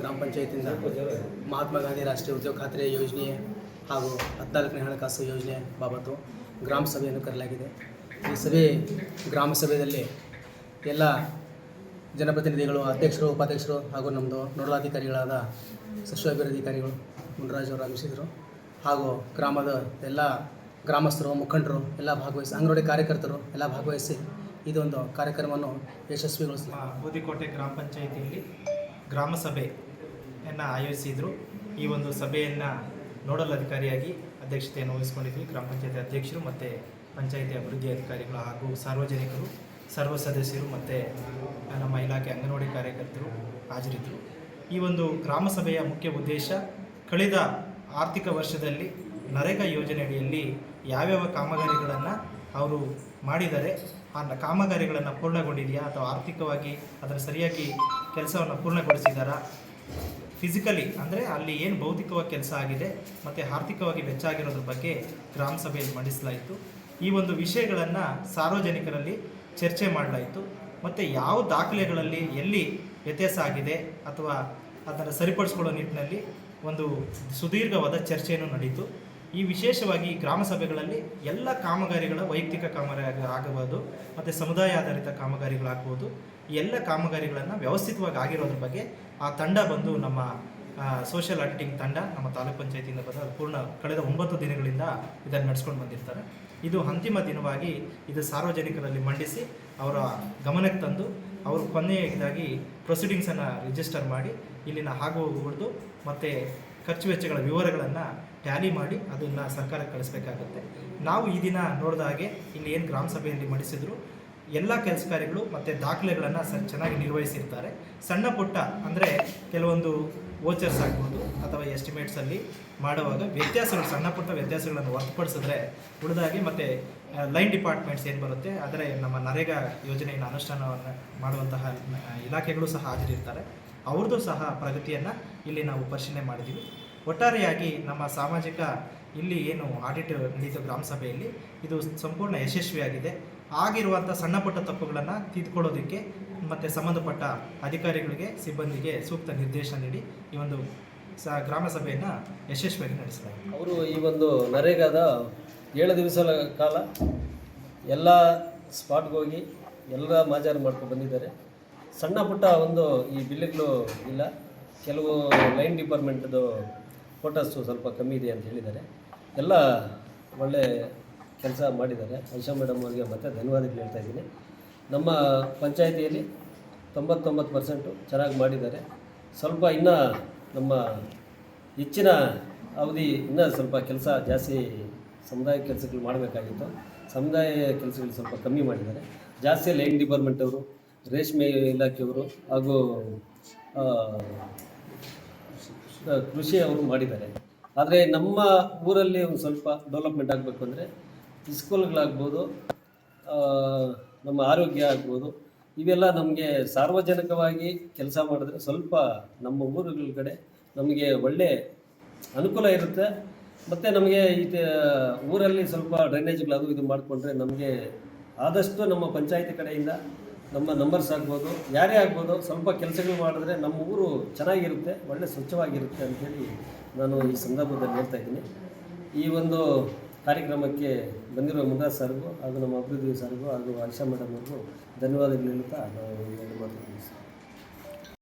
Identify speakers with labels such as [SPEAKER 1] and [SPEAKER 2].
[SPEAKER 1] ಗ್ರಾಮ ಪಂಚಾಯತಿಯಿಂದ ಮಹಾತ್ಮ ಗಾಂಧಿ ರಾಷ್ಟ್ರೀಯ ಉದ್ಯೋಗ ಖಾತ್ರಿ ಯೋಜನೆ ಹಾಗೂ ಹದಿನಾಲ್ಕನೇ ಹಣಕಾಸು ಯೋಜನೆ ಬಾಬತ್ತು ಗ್ರಾಮ ಸಭೆಯನ್ನು ಕರೆಯಲಾಗಿದೆ. ಈ ಸಭೆ ಗ್ರಾಮ ಸಭೆಯಲ್ಲಿ ಎಲ್ಲ ಜನಪ್ರತಿನಿಧಿಗಳು, ಅಧ್ಯಕ್ಷರು, ಉಪಾಧ್ಯಕ್ಷರು ಹಾಗೂ ನಮ್ಮದು ನೋಡಲಾಧಿಕಾರಿಗಳಾದ ಸಶು ಅಭಿವೃದ್ಧಿಕಾರಿಗಳು ಮುನರಾಜ್ ಅವರು ಆಗಮಿಸಿದರು. ಹಾಗೂ ಗ್ರಾಮದ ಎಲ್ಲ ಗ್ರಾಮಸ್ಥರು, ಮುಖಂಡರು ಎಲ್ಲ ಭಾಗವಹಿಸಿ, ಅಂಗನವಾಡಿ ಕಾರ್ಯಕರ್ತರು ಎಲ್ಲ ಭಾಗವಹಿಸಿ ಇದೊಂದು ಕಾರ್ಯಕ್ರಮವನ್ನು
[SPEAKER 2] ಯಶಸ್ವಿಗೊಳಿಸ ಬೂದಿಕೋಟೆ ಗ್ರಾಮ ಪಂಚಾಯಿತಿಯಲ್ಲಿ ಗ್ರಾಮ ಸಭೆಯನ್ನು ಆಯೋಜಿಸಿದರು. ಈ ಒಂದು ಸಭೆಯನ್ನು ನೋಡಲ್ ಅಧಿಕಾರಿಯಾಗಿ ಅಧ್ಯಕ್ಷತೆಯನ್ನು ವಹಿಸಿಕೊಂಡಿದ್ವಿ. ಗ್ರಾಮ ಪಂಚಾಯತಿ ಅಧ್ಯಕ್ಷರು ಮತ್ತು ಪಂಚಾಯಿತಿ ಅಭಿವೃದ್ಧಿ ಅಧಿಕಾರಿಗಳು ಹಾಗೂ ಸಾರ್ವಜನಿಕರು, ಸರ್ವ ಸದಸ್ಯರು ಮತ್ತು ನಮ್ಮ ಇಲಾಖೆ ಅಂಗನವಾಡಿ ಕಾರ್ಯಕರ್ತರು ಹಾಜರಿದ್ದರು. ಈ ಒಂದು ಗ್ರಾಮ ಸಭೆಯ ಮುಖ್ಯ ಉದ್ದೇಶ ಕಳೆದ ಆರ್ಥಿಕ ವರ್ಷದಲ್ಲಿ ನರೇಗಾ ಯೋಜನೆಯಡಿಯಲ್ಲಿ ಯಾವ್ಯಾವ ಕಾಮಗಾರಿಗಳನ್ನು ಅವರು ಮಾಡಿದ್ದಾರೆ ಆ ಕಾಮಗಾರಿಗಳನ್ನು ಪೂರ್ಣಗೊಂಡಿದೆಯಾ ಅಥವಾ ಆರ್ಥಿಕವಾಗಿ ಅದರ ಸರಿಯಾಗಿ ಕೆಲಸವನ್ನು ಪೂರ್ಣಗೊಳಿಸಿದ್ದಾರಾ ಫಿಸಿಕಲಿ ಅಂದರೆ ಅಲ್ಲಿ ಏನು ಭೌತಿಕವಾಗಿ ಕೆಲಸ ಆಗಿದೆ ಮತ್ತು ಆರ್ಥಿಕವಾಗಿ ವೆಚ್ಚ ಆಗಿರೋದ್ರ ಬಗ್ಗೆ ಗ್ರಾಮ ಸಭೆಯಲ್ಲಿ ಮಂಡಿಸಲಾಯಿತು. ಈ ಒಂದು ವಿಷಯಗಳನ್ನು ಸಾರ್ವಜನಿಕರಲ್ಲಿ ಚರ್ಚೆ ಮಾಡಲಾಯಿತು. ಮತ್ತು ಯಾವ ದಾಖಲೆಗಳಲ್ಲಿ ಎಲ್ಲಿ ವ್ಯತ್ಯಾಸ ಆಗಿದೆ ಅಥವಾ ಅದನ್ನು ಸರಿಪಡಿಸ್ಕೊಳ್ಳೋ ನಿಟ್ಟಿನಲ್ಲಿ ಒಂದು ಸುದೀರ್ಘವಾದ ಚರ್ಚೆಯನ್ನು ನಡೀತು. ಈ ವಿಶೇಷವಾಗಿ ಗ್ರಾಮ ಸಭೆಗಳಲ್ಲಿ ಎಲ್ಲ ಕಾಮಗಾರಿಗಳ ವೈಯಕ್ತಿಕ ಕಾಮಗಾರಿ ಆಗಬಹುದು, ಮತ್ತು ಸಮುದಾಯ ಆಧಾರಿತ ಕಾಮಗಾರಿಗಳಾಗ್ಬೋದು ಈ ಎಲ್ಲ ಕಾಮಗಾರಿಗಳನ್ನು ವ್ಯವಸ್ಥಿತವಾಗಿ ಆಗಿರೋದ್ರ ಬಗ್ಗೆ ಆ ತಂಡ ಬಂದು ನಮ್ಮ ಸೋಷಿಯಲ್ ಆಡಿಟಿಂಗ್ ತಂಡ, ನಮ್ಮ ತಾಲೂಕ್ ಪಂಚಾಯತಿಯಿಂದ ಬಂದು ಪೂರ್ಣ ಕಳೆದ ಒಂಬತ್ತು ದಿನಗಳಿಂದ ಇದನ್ನು ನಡೆಸ್ಕೊಂಡು ಬಂದಿರ್ತಾರೆ. ಇದು ಅಂತಿಮ ದಿನವಾಗಿ ಇದು ಸಾರ್ವಜನಿಕರಲ್ಲಿ ಮಂಡಿಸಿ ಅವರ ಗಮನಕ್ಕೆ ತಂದು ಅವರು ಕೊನೆಯದಾಗಿ ಪ್ರೊಸೀಡಿಂಗ್ಸನ್ನು ರಿಜಿಸ್ಟರ್ ಮಾಡಿ ಇಲ್ಲಿನ ಆಗು ಹೊಡೆದು ಮತ್ತು ಖರ್ಚು ವೆಚ್ಚಗಳ ವಿವರಗಳನ್ನು ಟ್ಯಾಲಿ ಮಾಡಿ ಅದನ್ನು ಸರ್ಕಾರಕ್ಕೆ ಕಳಿಸ್ಬೇಕಾಗುತ್ತೆ. ನಾವು ಈ ದಿನ ನೋಡಿದ ಹಾಗೆ ಇಲ್ಲಿ ಏನು ಗ್ರಾಮ ಸಭೆಯಲ್ಲಿ ಮಂಡಿಸಿದ್ರು, ಎಲ್ಲ ಕೆಲಸ ಕಾರ್ಯಗಳು ಮತ್ತು ದಾಖಲೆಗಳನ್ನು ಸ ಚೆನ್ನಾಗಿ ನಿರ್ವಹಿಸಿರ್ತಾರೆ. ಸಣ್ಣ ಪುಟ್ಟ ಅಂದರೆ ಕೆಲವೊಂದು ವೋಚರ್ಸ್ ಆಗ್ಬೋದು ಅಥವಾ ಎಸ್ಟಿಮೇಟ್ಸಲ್ಲಿ ಮಾಡುವಾಗ ವ್ಯತ್ಯಾಸಗಳು, ಸಣ್ಣ ಪುಟ್ಟ ವ್ಯತ್ಯಾಸಗಳನ್ನು ಹೊರತುಪಡಿಸಿದ್ರೆ ಉಳಿದಾಗಿ ಮತ್ತು ಲೈನ್ ಡಿಪಾರ್ಟ್ಮೆಂಟ್ಸ್ ಏನು ಬರುತ್ತೆ ಆದರೆ ನಮ್ಮ ನರೇಗಾ ಯೋಜನೆಯನ್ನು ಅನುಷ್ಠಾನವನ್ನು ಮಾಡುವಂತಹ ಇಲಾಖೆಗಳು ಸಹ ಹಾಜರಿರ್ತಾರೆ. ಅವ್ರದ್ದು ಸಹ ಪ್ರಗತಿಯನ್ನು ಇಲ್ಲಿ ನಾವು ಪರಿಶೀಲನೆ ಮಾಡಿದ್ದೀವಿ ಒಟ್ಟಾರೆಯಾಗಿ ನಮ್ಮ ಸಾಮಾಜಿಕ ಇಲ್ಲಿ ಏನು ಆಡಿಟ್ ನಡೀತು ಗ್ರಾಮ ಸಭೆಯಲ್ಲಿ ಇದು ಸಂಪೂರ್ಣ ಯಶಸ್ವಿಯಾಗಿದೆ. ಆಗಿರುವಂಥ ಸಣ್ಣ ಪುಟ್ಟ ತಪ್ಪುಗಳನ್ನು ತಿದ್ಕೊಳ್ಳೋದಕ್ಕೆ ಮತ್ತು ಸಂಬಂಧಪಟ್ಟ ಅಧಿಕಾರಿಗಳಿಗೆ, ಸಿಬ್ಬಂದಿಗೆ ಸೂಕ್ತ ನಿರ್ದೇಶನ ನೀಡಿ ಈ ಒಂದು ಸ ಗ್ರಾಮ ಸಭೆಯನ್ನು ಯಶಸ್ವಿಯಾಗಿ ನಡೆಸಲಾಗಿದೆ
[SPEAKER 3] ಅವರು ಈ ಒಂದು ನರೇಗಾದ ಏಳು ದಿವಸಗಳ ಕಾಲ ಎಲ್ಲ ಸ್ಪಾಟ್ಗೆ ಹೋಗಿ ಎಲ್ಲ ಮಾಜಾರು ಮಾಡ್ಕೊಂಡು ಬಂದಿದ್ದಾರೆ. ಸಣ್ಣ ಪುಟ್ಟ ಒಂದು ಈ ಬಿಲ್ಗಳು ಇಲ್ಲ. ಕೆಲವು ಲೈನ್ ಡಿಪಾರ್ಟ್ಮೆಂಟ್ದು ಫೋಟೋಸು ಸ್ವಲ್ಪ ಕಮ್ಮಿ ಇದೆ ಅಂತ ಹೇಳಿದ್ದಾರೆ. ಎಲ್ಲ ಒಳ್ಳೆ ಕೆಲಸ ಮಾಡಿದ್ದಾರೆ. ಐಶಾ ಮೇಡಮ್ ಅವರಿಗೆ ಮತ್ತೆ ಧನ್ಯವಾದಗಳು ಹೇಳ್ತಾ ಇದ್ದೀನಿ. ನಮ್ಮ ಪಂಚಾಯಿತಿಯಲ್ಲಿ ತೊಂಬತ್ತೊಂಬತ್ತು ಪರ್ಸೆಂಟು ಚೆನ್ನಾಗಿ ಮಾಡಿದ್ದಾರೆ. ಸ್ವಲ್ಪ ಇನ್ನೂ ನಮ್ಮ ಹೆಚ್ಚಿನ ಅವಧಿ ಇನ್ನೂ ಸ್ವಲ್ಪ ಕೆಲಸ ಜಾಸ್ತಿ ಸಮುದಾಯ ಕೆಲಸಗಳು ಮಾಡಬೇಕಾಗಿತ್ತು. ಸಮುದಾಯ ಕೆಲಸಗಳು ಸ್ವಲ್ಪ ಕಮ್ಮಿ ಮಾಡಿದ್ದಾರೆ. ಜಾಸ್ತಿ ಲೈನ್ ಡಿಪಾರ್ಟ್ಮೆಂಟ್ ಅವರು ರೇಷ್ಮೆ ಇಲಾಖೆಯವರು ಹಾಗೂ ಕೃಷಿ ಅವರು ಮಾಡಿದ್ದಾರೆ. ಆದರೆ ನಮ್ಮ ಊರಲ್ಲಿ ಒಂದು ಸ್ವಲ್ಪ ಡೆವಲಪ್ಮೆಂಟ್ ಆಗಬೇಕು ಅಂದರೆ ಇಸ್ಕೂಲ್ಗಳಾಗ್ಬೋದು ನಮ್ಮ ಆರೋಗ್ಯ ಆಗ್ಬೋದು, ಇವೆಲ್ಲ ನಮಗೆ ಸಾರ್ವಜನಿಕವಾಗಿ ಕೆಲಸ ಮಾಡಿದ್ರೆ ಸ್ವಲ್ಪ ನಮ್ಮ ಊರುಗಳ ಕಡೆ ನಮಗೆ ಒಳ್ಳೆ ಅನುಕೂಲ ಇರುತ್ತೆ. ಮತ್ತು ನಮಗೆ ಇದು, ಊರಲ್ಲಿ ಸ್ವಲ್ಪ ಡ್ರೈನೇಜ್ಗಳು ಅದು ಇದು ಮಾಡಿಕೊಂಡ್ರೆ ನಮಗೆ ಆದಷ್ಟು ನಮ್ಮ ಪಂಚಾಯಿತಿ ಕಡೆಯಿಂದ ನಮ್ಮ ನಂಬರ್ಸ್ ಆಗ್ಬೋದು, ಯಾರೇ ಆಗ್ಬೋದು, ಸ್ವಲ್ಪ ಕೆಲಸಗಳು ಮಾಡಿದ್ರೆ ನಮ್ಮ ಊರು ಚೆನ್ನಾಗಿರುತ್ತೆ, ಒಳ್ಳೆ ಸ್ವಚ್ಛವಾಗಿರುತ್ತೆ ಅಂಥೇಳಿ ನಾನು ಈ ಸಂದರ್ಭದಲ್ಲಿ ಹೇಳ್ತಾ ಇದ್ದೀನಿ ಈ ಒಂದು ಕಾರ್ಯಕ್ರಮಕ್ಕೆ ಬಂದಿರುವ ಮುಗಾ ಸರ್ಗೂ ಹಾಗೂ ನಮ್ಮ ಅಭಿವೃದ್ಧಿ ಸರ್ಗೂ ಹಾಗೂ ಆಶಾ ಮೇಡಮ್ ಅವ್ರಿಗೂ ಧನ್ಯವಾದಗಳು ಹೇಳುತ್ತಾ ನಾವು ಮುಗಿಸ್ತೀನಿ.